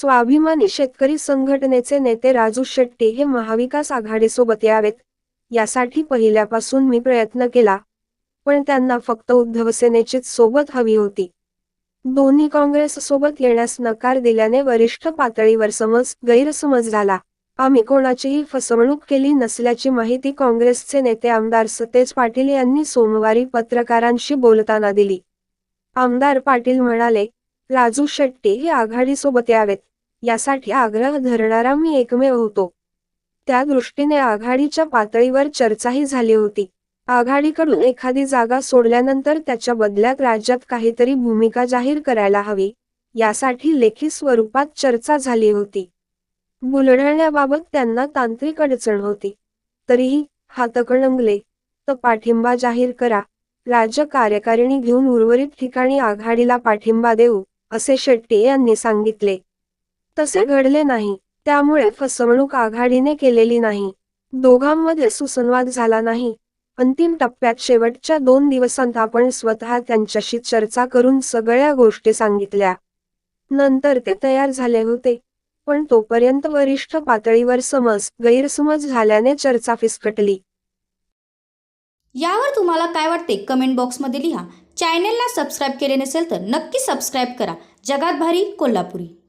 स्वाभिमानी शेतकरी संघटनेचे नेते राजू शेट्टी हे महाविकास आघाडीसोबत यावेत. यासाठी पहिल्यापासून मी प्रयत्न केला पण त्यांना फक्त उद्धव सेनेचीच सोबत हवी होती. दोन्ही काँग्रेस सोबत येण्यास नकार दिल्याने वरिष्ठ पातळीवर समज गैरसमज झाला. आम्ही कोणाचीही फसवणूक केली नसल्याची माहिती काँग्रेसचे नेते आमदार सतेज पाटील यांनी सोमवारी पत्रकारांशी बोलताना दिली. आमदार पाटील म्हणाले राजू शेट्टी हे आघाडीसोबत यावेत. यासाठी आग्रह धरणारा मी एकमेव होतो. त्या दृष्टीने आघाडीच्या पातळीवर चर्चाही झाली होती. आघाडीकडून एखादी जागा सोडल्यानंतर त्याच्या बदल्यात राज्यात काहीतरी भूमिका जाहीर करायला हवी यासाठी लेखी स्वरूपात चर्चा झाली होती. बुलढाण्याबाबत त्यांना तांत्रिक अडचण होती. तरीही हातकणंगले तर पाठिंबा जाहीर करा राज्य कार्यकारिणी घेऊन उर्वरित ठिकाणी आघाडीला पाठिंबा देऊ असे शेट्टी यांनी सांगितले. तसे घडले नाही. त्यामुळे फसवणूक आघाडीने केलेली नाही. दोघांमध्ये सुसंवाद झाला नाही. अंतिम टप्प्यात शेवटच्या दोन दिवसांत आपण स्वतः त्यांच्याशी चर्चा करून सगळ्या गोष्टी सांगितल्या. नंतर ते तयार झाले होते. पण तोपर्यंत वरिष्ठ पातळीवर समज गैरसमज झाल्याने चर्चा फिसकटली. यावर तुम्हाला काय वाटते? कमेंट बॉक्समध्ये लिहा. चॅनेलला सबस्क्राईब केले नसेल तर नक्की सबस्क्राईब करा. जगात भारी कोल्हापुरी.